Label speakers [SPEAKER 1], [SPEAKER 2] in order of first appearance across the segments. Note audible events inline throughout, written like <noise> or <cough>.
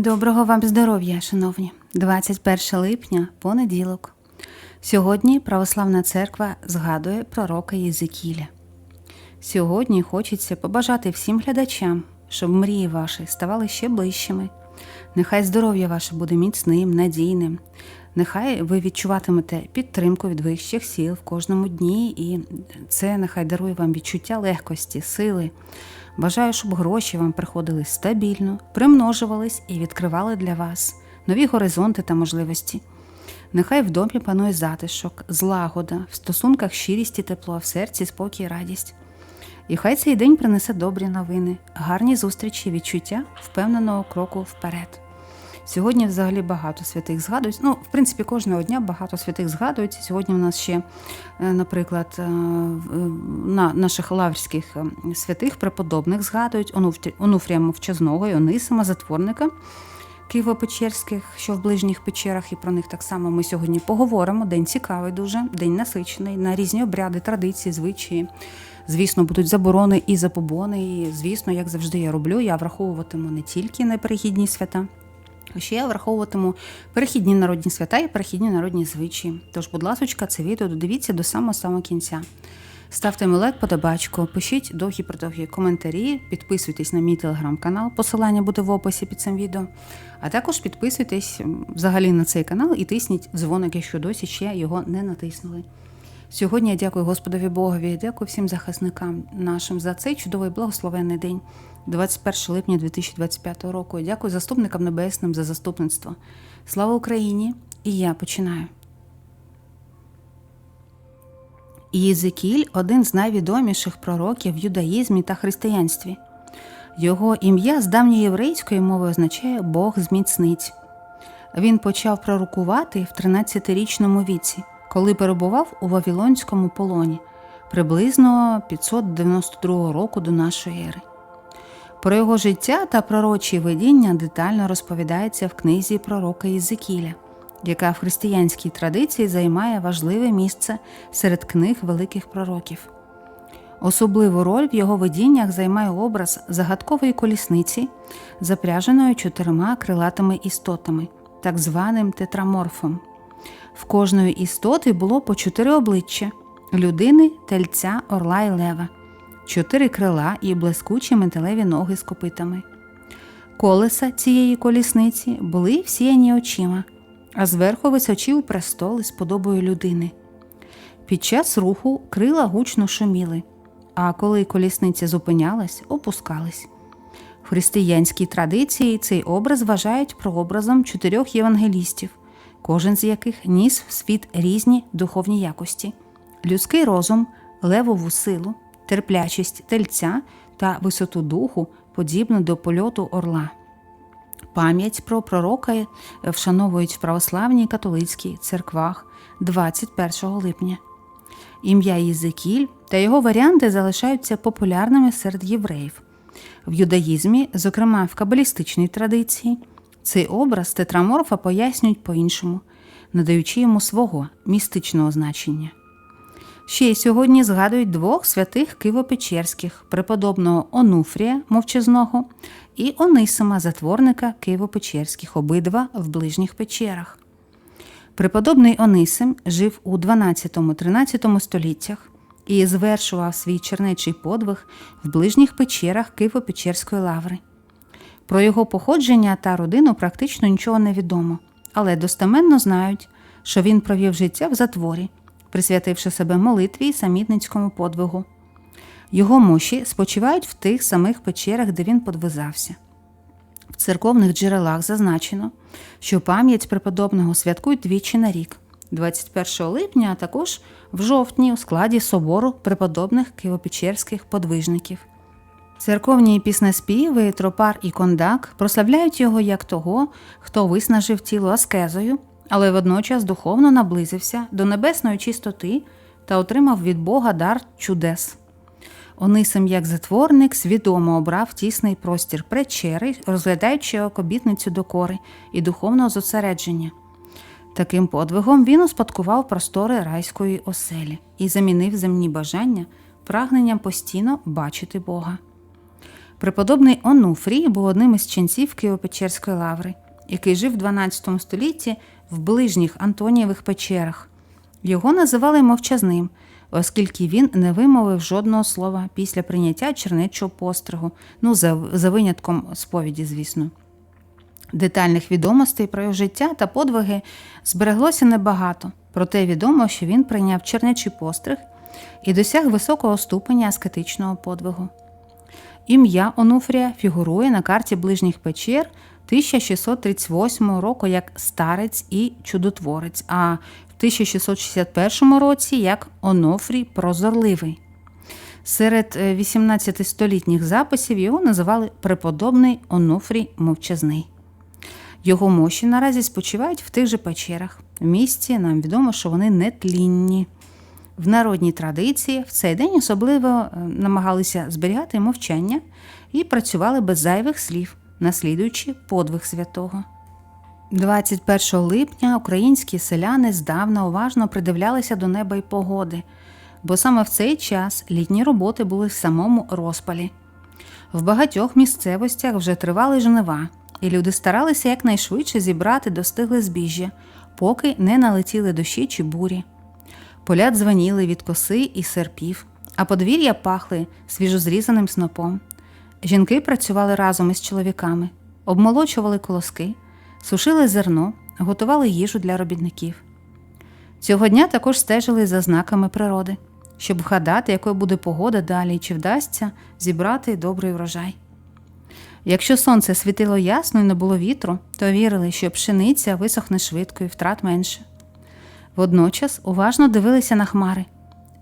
[SPEAKER 1] Доброго вам здоров'я, шановні! 21 липня, понеділок. Сьогодні Православна Церква згадує пророка Єзикіля. Сьогодні хочеться побажати всім глядачам, щоб мрії ваші ставали ще ближчими. Нехай здоров'я ваше буде міцним, надійним. Нехай ви відчуватимете підтримку від вищих сил в кожному дні, і це нехай дарує вам відчуття легкості, сили. Бажаю, щоб гроші вам приходили стабільно, примножувались і відкривали для вас нові горизонти та можливості. Нехай в домі панує затишок, злагода, в стосунках щирість і тепло, в серці спокій і радість. І хай цей день принесе добрі новини, гарні зустрічі, відчуття впевненого кроку вперед. Сьогодні взагалі багато святих згадують. Ну, в принципі, кожного дня багато святих згадують. Сьогодні у нас ще, е, наприклад, е, на наших лаврських е, святих преподобних згадують Онуфрі- Онуфрія Мовчазного Онисима, затворника Києво-Печерських, що в ближніх печерах, і про них так само ми сьогодні поговоримо. День цікавий дуже, день насичений на різні обряди, традиції, звичаї. Звісно, будуть заборони і запобони. І, звісно, як завжди я роблю, я враховуватиму не тільки неперехідні свята. Ще я враховуватиму перехідні народні свята і перехідні народні звичаї. Тож, будь ласочка, це відео додивіться до самого самого кінця. Ставте мій лайк, подобачку, пишіть довгі продовгі коментарі, підписуйтесь на мій телеграм-канал, посилання буде в описі під цим відео. А також підписуйтесь взагалі на цей канал і тисніть дзвоник, якщо досі ще його не натиснули. Сьогодні я дякую Господові Богові, дякую всім захисникам нашим за цей чудовий благословенний день, 21 липня 2025 року. Дякую заступникам небесним за заступництво. Слава Україні! І я починаю. Єзикіль один з найвідоміших пророків в юдаїзмі та християнстві. Його ім'я з давньоєврейської мови означає Бог зміцнить. Він почав пророкувати в 13-річному віці, коли перебував у Вавилонському полоні приблизно 592 року до нашої ери. Про його життя та пророчі видіння детально розповідається в книзі пророка Єзикіля, яка в християнській традиції займає важливе місце серед книг великих пророків. Особливу роль в його видіннях займає образ загадкової колісниці, запряженої чотирма крилатими істотами, так званим тетраморфом. В кожної істоти було по чотири обличчя людини, тельця, орла і лева, чотири крила і блискучі металеві ноги з копитами. Колеса цієї колісниці були всіяні очима, а зверху височив престол із подобою людини. Під час руху крила гучно шуміли, а коли колісниця зупинялась, опускались. В християнській традиції цей образ вважають прообразом чотирьох євангелістів, кожен з яких ніс в світ різні духовні якості: людський розум, левову силу, терплячість тельця та висоту духу, подібну до польоту орла. Пам'ять про пророка вшановують в православній католицькій церквах 21 липня. Ім'я Єзекіль та його варіанти залишаються популярними серед євреїв. В юдаїзмі, зокрема в кабалістичній традиції, цей образ тетраморфа пояснюють по-іншому, надаючи йому свого містичного значення. Ще й сьогодні згадують двох святих Києво-Печерських преподобного Онуфрія мовчазного і Онисима, затворника Києво-Печерських, обидва в ближніх печерах. Преподобний Онисим жив у 12-13 століттях і звершував свій чернечий подвиг в ближніх печерах Києво-Печерської лаври. Про його походження та родину практично нічого не відомо, але достеменно знають, що він провів життя в затворі, присвятивши себе молитві і самітницькому подвигу. Його мощі спочивають в тих самих печерах, де він подвизався. В церковних джерелах зазначено, що пам'ять преподобного святкують двічі на рік 21 липня, а також в жовтні у складі собору преподобних києво-печерських подвижників. Церковні піснеспіви, тропар і кондак прославляють його як того, хто виснажив тіло аскезою, але водночас духовно наблизився до небесної чистоти та отримав від Бога дар чудес. Онисим, як затворник, свідомо обрав тісний простір печери, розглядаючи як обітницю докори і духовного зосередження. Таким подвигом він успадкував простори райської оселі і замінив земні бажання прагненням постійно бачити Бога. Преподобний Онуфрій був одним із ченців Києво-Печерської лаври, який жив в 12 столітті в ближніх Антонієвих печерах. Його називали мовчазним, оскільки він не вимовив жодного слова після прийняття чернечого постригу, ну, за, за винятком сповіді, звісно. Детальних відомостей про його життя та подвиги збереглося небагато, проте відомо, що він прийняв чернечий постриг і досяг високого ступеня аскетичного подвигу. Ім'я Онуфрія фігурує на карті ближніх печер 1638 року як старець і чудотворець, а в 1661 році як Онофрій Прозорливий. Серед 18-столітніх записів його називали преподобний Онуфрій Мовчазний. Його мощі наразі спочивають в тих же печерах. В місті нам відомо, що вони нетлінні. В народній традиції в цей день особливо е, намагалися зберігати мовчання і працювали без зайвих слів, наслідуючи подвиг святого. 21 липня українські селяни здавна уважно придивлялися до неба й погоди, бо саме в цей час літні роботи були в самому розпалі. В багатьох місцевостях вже тривали жнива, і люди старалися якнайшвидше зібрати достигле збіжжя, поки не налетіли дощі чи бурі. Поля дзвоніли від коси і серпів, а подвір'я пахли свіжозрізаним снопом. Жінки працювали разом із чоловіками, обмолочували колоски, сушили зерно, готували їжу для робітників. Цього дня також стежили за знаками природи, щоб вгадати, якою буде погода далі і чи вдасться зібрати добрий врожай. Якщо сонце світило ясно і не було вітру, то вірили, що пшениця висохне швидко і втрат менше. Водночас уважно дивилися на хмари,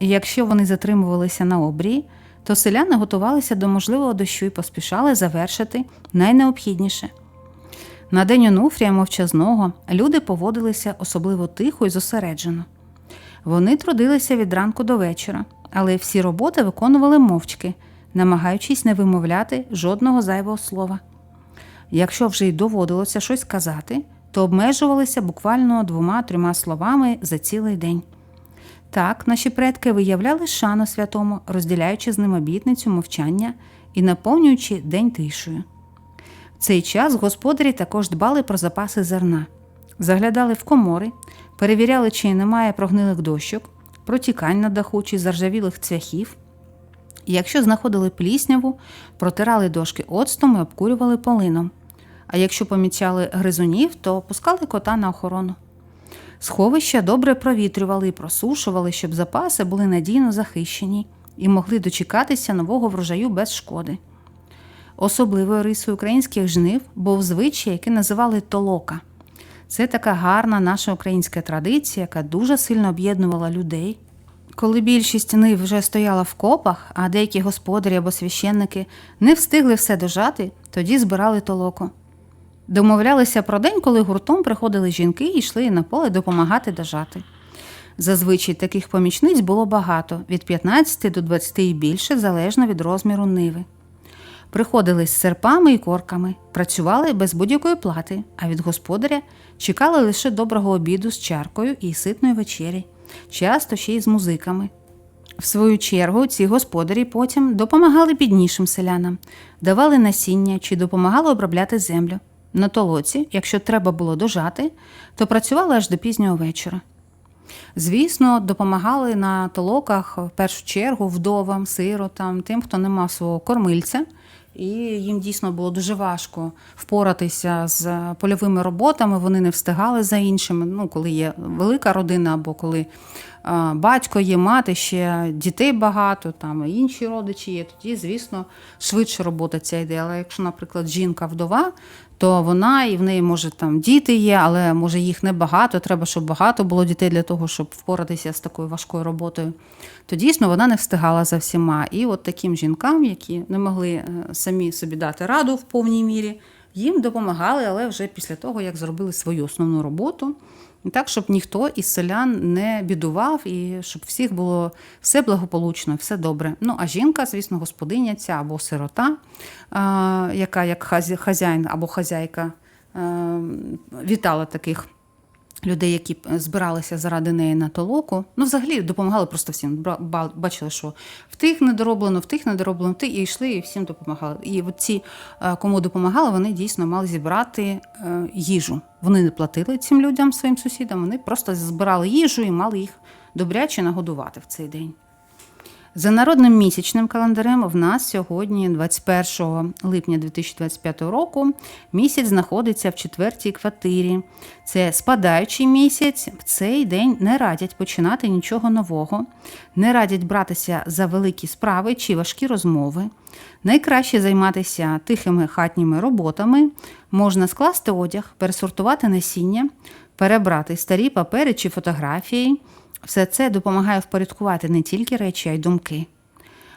[SPEAKER 1] і якщо вони затримувалися на обрії, то селяни готувалися до можливого дощу і поспішали завершити найнеобхідніше. На день онуфрія мовчазного люди поводилися особливо тихо і зосереджено. Вони трудилися від ранку до вечора, але всі роботи виконували мовчки, намагаючись не вимовляти жодного зайвого слова. Якщо вже й доводилося щось казати, то обмежувалися буквально двома-трьома словами за цілий день. Так, наші предки виявляли шану святому, розділяючи з ним обітницю мовчання і наповнюючи день тишою. В цей час господарі також дбали про запаси зерна, заглядали в комори, перевіряли, чи немає прогнилих дощок, протікань на даху чи заржавілих цвяхів. І якщо знаходили плісняву, протирали дошки оцтом і обкурювали полином. А якщо помічали гризунів, то пускали кота на охорону. Сховища добре провітрювали і просушували, щоб запаси були надійно захищені і могли дочекатися нового врожаю без шкоди. Особливою рисою українських жнив був звичай, який називали толока. Це така гарна наша українська традиція, яка дуже сильно об'єднувала людей. Коли більшість нив вже стояла в копах, а деякі господарі або священники не встигли все дожати, тоді збирали толоку. Домовлялися про день, коли гуртом приходили жінки і йшли на поле допомагати дожати. Зазвичай таких помічниць було багато від 15 до 20 і більше, залежно від розміру ниви. Приходили з серпами і корками, працювали без будь-якої плати, а від господаря чекали лише доброго обіду з чаркою і ситної вечері, часто ще й з музиками. В свою чергу ці господарі потім допомагали біднішим селянам, давали насіння чи допомагали обробляти землю. На толоці, якщо треба було дожати, то працювали аж до пізнього вечора. Звісно, допомагали на толоках в першу чергу вдовам, сиротам, тим, хто не мав свого кормильця, і їм дійсно було дуже важко впоратися з польовими роботами. Вони не встигали за іншими. Ну, коли є велика родина, або коли батько є, мати ще дітей багато, там інші родичі є. Тоді, звісно, швидше робота ця йде. Але якщо, наприклад, жінка вдова, то вона і в неї може там діти є, але може їх небагато. Треба, щоб багато було дітей для того, щоб впоратися з такою важкою роботою. То дійсно вона не встигала за всіма. І от таким жінкам, які не могли е, самі собі дати раду в повній мірі, їм допомагали, але вже після того, як зробили свою основну роботу. Так, щоб ніхто із селян не бідував і щоб всіх було все благополучно, все добре. Ну, а жінка, звісно, господиня ця або сирота, яка як хазяїн або хазяйка вітала таких людей, які е, збиралися заради неї на толоку. Ну, взагалі допомагали просто всім. Бачили, що в тих недороблено, в тих недороблено, в тих і йшли, і всім допомагали. І от ці, е, кому допомагали, вони дійсно мали зібрати е, їжу. Вони не платили цим людям, своїм сусідам, вони просто збирали їжу і мали їх добряче нагодувати в цей день. За народним місячним календарем в нас сьогодні, 21 липня 2025 року, місяць знаходиться в четвертій квартирі. Це спадаючий місяць. В цей день не радять починати нічого нового, не радять братися за великі справи чи важкі розмови. Найкраще займатися тихими хатніми роботами, можна скласти одяг, пересортувати насіння, перебрати старі папери чи фотографії. Все це допомагає впорядкувати не тільки речі, а й думки.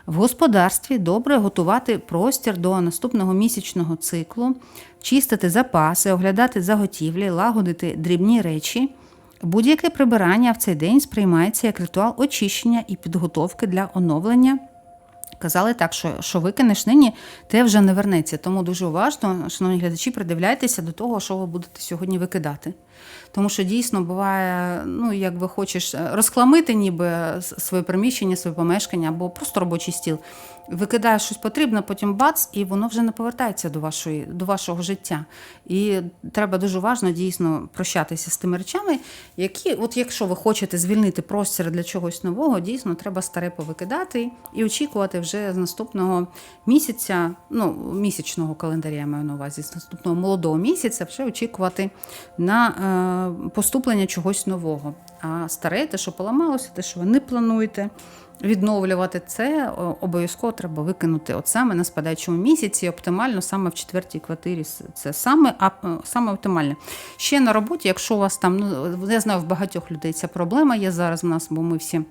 [SPEAKER 1] В господарстві добре готувати простір до наступного місячного циклу, чистити запаси, оглядати заготівлі, лагодити дрібні речі. Будь-яке прибирання в цей день сприймається як ритуал очищення і підготовки для оновлення. Казали так, що, що викинеш нині, те вже не вернеться. Тому дуже уважно, шановні глядачі, придивляйтеся до того, що ви будете сьогодні викидати. Тому що дійсно буває, ну як би хочеш е, розхламити ніби своє приміщення, своє помешкання або просто робочий стіл. Викидаєш щось потрібне, потім бац, і воно вже не повертається до вашої до вашого життя. І треба дуже уважно дійсно прощатися з тими речами, які, от якщо ви хочете звільнити простір для чогось нового, дійсно треба старе повикидати і очікувати вже з наступного місяця, ну місячного календаря я маю на увазі, з наступного молодого місяця, вже очікувати на е, поступлення чогось нового. А старе, те, що поламалося, те, що ви не плануєте відновлювати, це обов'язково треба викинути от саме на спадаючому місяці, оптимально саме в четвертій квартирі. Це саме, а, е, саме оптимальне. Ще на роботі, якщо у вас там, ну я знаю, в багатьох людей ця проблема є зараз в нас, бо ми всі.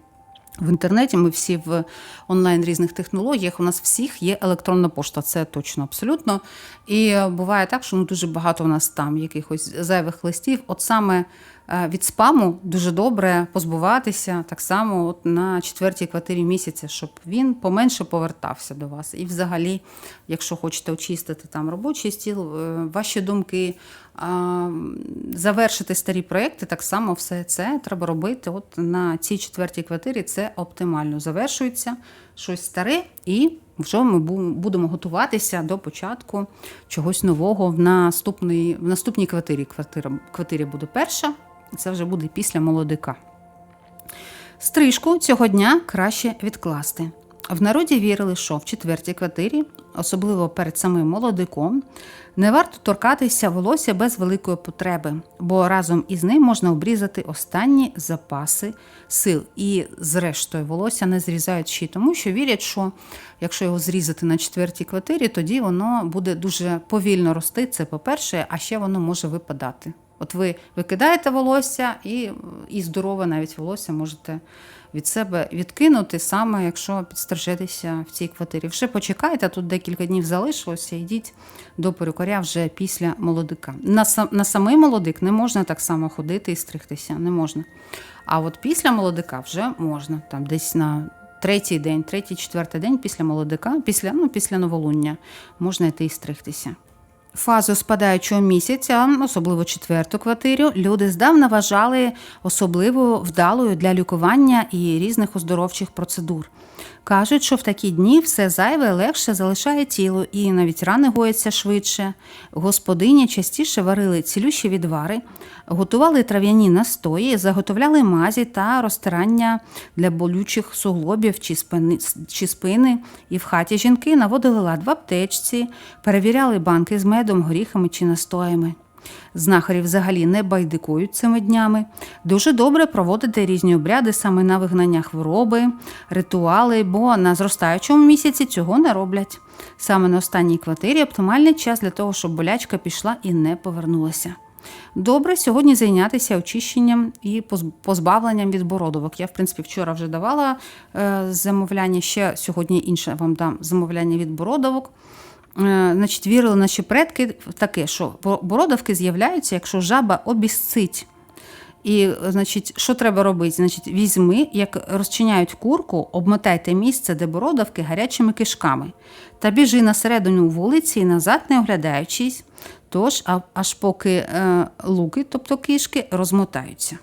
[SPEAKER 1] В інтернеті ми всі в онлайн різних технологіях. У нас всіх є електронна пошта, це точно абсолютно. І е, буває так, що ну дуже багато у нас там якихось зайвих листів. От саме е, від спаму дуже добре позбуватися так само от на четвертій квартирі місяця, щоб він поменше повертався до вас. І взагалі, якщо хочете очистити там робочий стіл, е, ваші думки, завершити старі проекти, так само все це треба робити. От на цій четвертій квартирі це оптимально завершується щось старе, і вже ми будемо готуватися до початку чогось нового в наступній, в наступній квартирі. Квартира, квартирі буде перша, і це вже буде після молодика. Стрижку цього дня краще відкласти. В народі вірили, що в четвертій квартирі, особливо перед самим молодиком, не варто торкатися волосся без великої потреби, бо разом із ним можна обрізати останні запаси сил. І, зрештою, волосся не зрізають ще й тому, що вірять, що якщо його зрізати на четвертій квартирі, тоді воно буде дуже повільно рости. Це по-перше, а ще воно може випадати. От ви викидаєте волосся і, і здорове навіть волосся можете від себе відкинути, саме якщо підстрижетеся в цій квартирі. Вже почекайте, тут декілька днів залишилося, йдіть до перукаря вже після молодика. На, на самий молодик не можна так само ходити і стригтися, не можна. А от після молодика вже можна, там десь на третій день, третій, четвертий день після молодика, після, ну, після новолуння можна йти і стригтися. Фазу спадаючого місяця, особливо четверту квартиру, люди здавна вважали особливо вдалою для лікування і різних оздоровчих процедур. Кажуть, що в такі дні все зайве легше залишає тіло, і навіть рани гояться швидше. Господині частіше варили цілющі відвари, готували трав'яні настої, заготовляли мазі та розтирання для болючих суглобів чи спини, чи спини. І в хаті жінки наводили лад в аптечці, перевіряли банки з медом, горіхами чи настоями. Знахарі взагалі не байдикують цими днями. Дуже добре проводити різні обряди саме на вигнання хвороби, ритуали, бо на зростаючому місяці цього не роблять. Саме на останній квартирі оптимальний час для того, щоб болячка пішла і не повернулася. Добре сьогодні зайнятися очищенням і позбавленням від бородовок. Я, в принципі, вчора вже давала е, замовляння, ще сьогодні інше вам дам замовляння від бородовок. Е, Значить, вірили наші предки в таке, що бородавки з'являються, якщо жаба обісцить. І, значить, що треба робити? Значить, візьми, як розчиняють курку, обмотайте місце, де бородавки гарячими кишками, та біжи на середину вулиці і назад, не оглядаючись. тож аж поки е, луки, тобто кишки, розмотаються.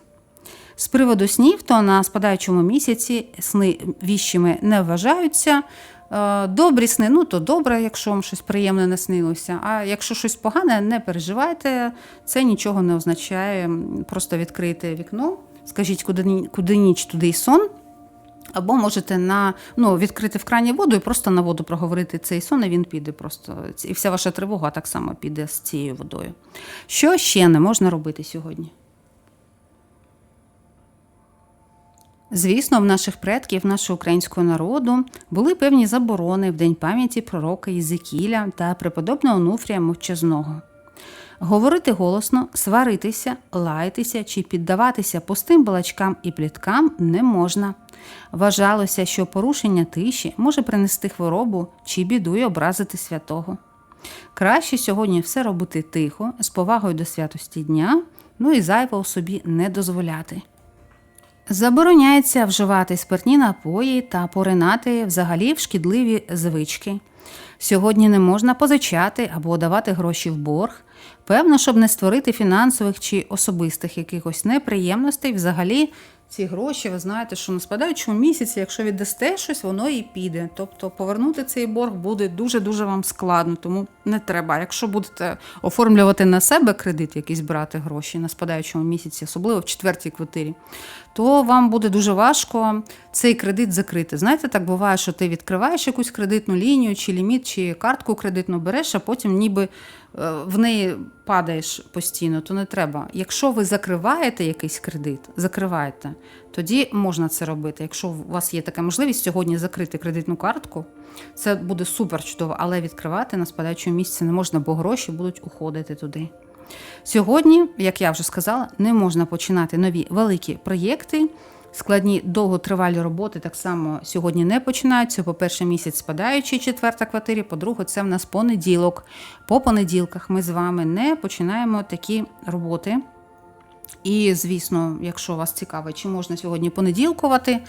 [SPEAKER 1] З приводу снів, то на спадаючому місяці сни віщими не вважаються. Е, Добрі сни, ну то добре, якщо вам щось приємне не снилося. А якщо щось погане, не переживайте, це нічого не означає. Просто відкрийте вікно, скажіть, куди, куди ніч, туди й сон. Або можете на ну, відкрити в крані воду і просто на воду проговорити цей сон, і він піде просто. І вся ваша тривога так само піде з цією водою. Що ще не можна робити сьогодні? Звісно, в наших предків, нашого українського народу, були певні заборони в День пам'яті пророка Єзекіля та преподобного Онуфрія Мовчазного. Говорити голосно, сваритися, лаятися чи піддаватися пустим балачкам і пліткам не можна. Вважалося, що порушення тиші може принести хворобу чи біду й образити святого. Краще сьогодні все робити тихо, з повагою до святості дня, ну і зайвого собі не дозволяти. Забороняється вживати спиртні напої та поринати взагалі в шкідливі звички. Сьогодні не можна позичати або давати гроші в борг. Певно, щоб не створити фінансових чи особистих якихось неприємностей, взагалі ці гроші, ви знаєте, що на спадаючому місяці, якщо віддасте щось, воно і піде. Тобто повернути цей борг буде дуже-дуже вам складно, тому не треба. Якщо будете оформлювати на себе кредит, якийсь брати гроші на спадаючому місяці, особливо в четвертій квартирі, то вам буде дуже важко цей кредит закрити. Знаєте, так буває, що ти відкриваєш якусь кредитну лінію, чи ліміт, чи картку кредитну береш, а потім ніби е, в неї падаєш постійно, то не треба. Якщо ви закриваєте якийсь кредит, закриваєте, тоді можна це робити. Якщо у вас є така можливість сьогодні закрити кредитну картку, це буде супер чудово, але відкривати на спадаючому місці не можна, бо гроші будуть уходити туди. Сьогодні, як я вже сказала, не можна починати нові великі проєкти. Складні довготривалі роботи так само сьогодні не починаються. По-перше, місяць спадаючи четверта квартира, по-друге, це в нас понеділок. По понеділках ми з вами не починаємо такі роботи. І, звісно, якщо вас цікавить, чи можна сьогодні понеділкувати,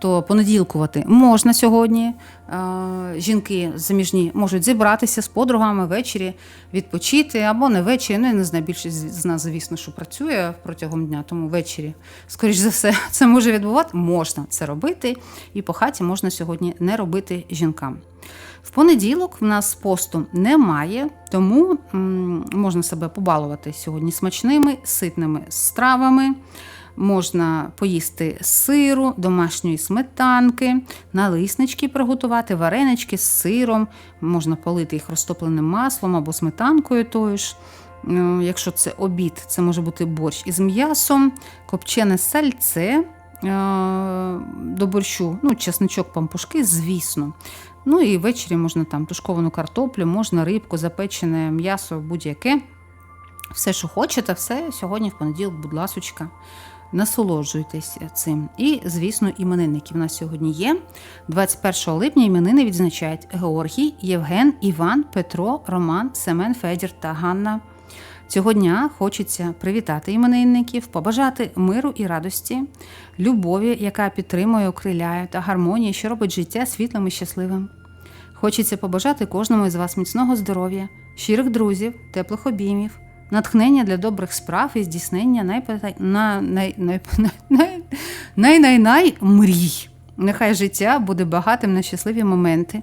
[SPEAKER 1] то понеділкувати можна сьогодні. Е, Жінки заміжні можуть зібратися з подругами ввечері, відпочити або не ввечері. Ну, я не знаю, більшість з нас, звісно, що працює протягом дня, тому ввечері, скоріш за все, <laughs> це може відбувати. Можна це робити, і по хаті можна сьогодні не робити жінкам. В понеділок в нас посту немає, тому можна себе побалувати сьогодні смачними, ситними стравами. Можна поїсти сиру, домашньої сметанки, налиснички приготувати, варенички з сиром, можна полити їх розтопленим маслом або сметанкою тою ж. Е, Якщо це обід, це може бути борщ із м'ясом, копчене сальце е, до борщу, ну, чесничок, пампушки, звісно. Ну і ввечері можна там тушковану картоплю, можна рибку, запечене м'ясо, будь-яке. Все, що хочете, все сьогодні в понеділок, будь ласочка, насолоджуйтесь цим. І, звісно, іменинники в нас сьогодні є. 21 липня іменини відзначають Георгій, Євген, Іван, Петро, Роман, Семен, Федір та Ганна. Цього дня хочеться привітати іменинників, побажати миру і радості, любові, яка підтримує, окриляє, та гармонії, що робить життя світлим і щасливим. Хочеться побажати кожному із вас міцного здоров'я, щирих друзів, теплих обіймів, натхнення для добрих справ і здійснення найпота- на- най- най- най- най- най- най- мрій. Нехай життя буде багатим на щасливі моменти,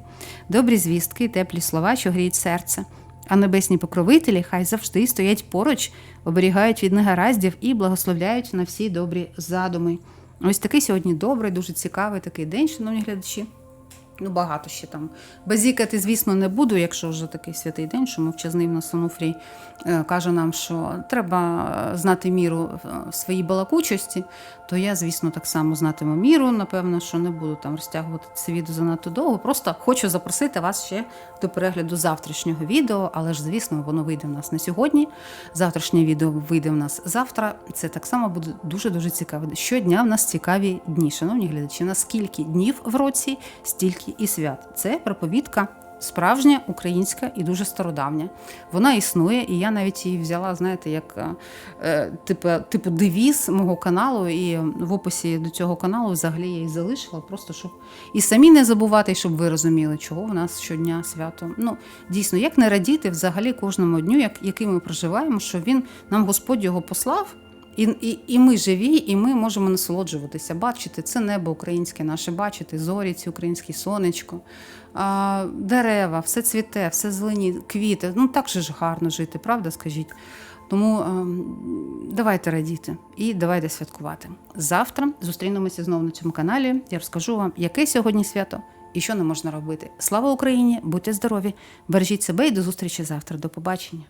[SPEAKER 1] добрі звістки, і теплі слова, що гріють серце. А небесні покровителі хай завжди стоять поруч, оберігають від негараздів і благословляють на всі добрі задуми. Ось такий сьогодні добрий, дуже цікавий такий день, шановні глядачі. Ну, багато ще там. Базікати, звісно, не буду, якщо вже такий святий день, що мовчазний в нас Онуфрій е, каже нам, що треба е, знати міру в- в своїй балакучості, то я, звісно, так само знатиму міру. Напевно, що не буду там розтягувати це відео занадто довго. Просто хочу запросити вас ще до перегляду завтрашнього відео, але ж, звісно, воно вийде в нас не сьогодні. Завтрашнє відео вийде в нас завтра. Це так само буде дуже-дуже цікаво. Щодня в нас цікаві дні. Шановні глядачі, наскільки днів в році, стільки і свят. Це проповідка Справжня українська і дуже стародавня. Вона існує, і я навіть її взяла, знаєте, як е, типу, типу девіз мого каналу. І в описі до цього каналу взагалі я її залишила, просто щоб і самі не забувати, щоб ви розуміли, чого в нас щодня свято. Ну, дійсно, як не радіти взагалі кожному дню, як, який ми проживаємо, що він нам Господь його послав. І, і, і ми живі, і ми можемо насолоджуватися, бачити це небо українське наше, бачити зорі, ці українське сонечко, а, дерева, все цвіте, все зелені, квіти. Ну так же ж гарно жити, правда, скажіть. Тому ем, давайте радіти і давайте святкувати. Завтра зустрінемося знову на цьому каналі. Я розкажу вам, яке сьогодні свято і що не можна робити. Слава Україні! Будьте здорові! Бережіть себе і до зустрічі завтра. До побачення!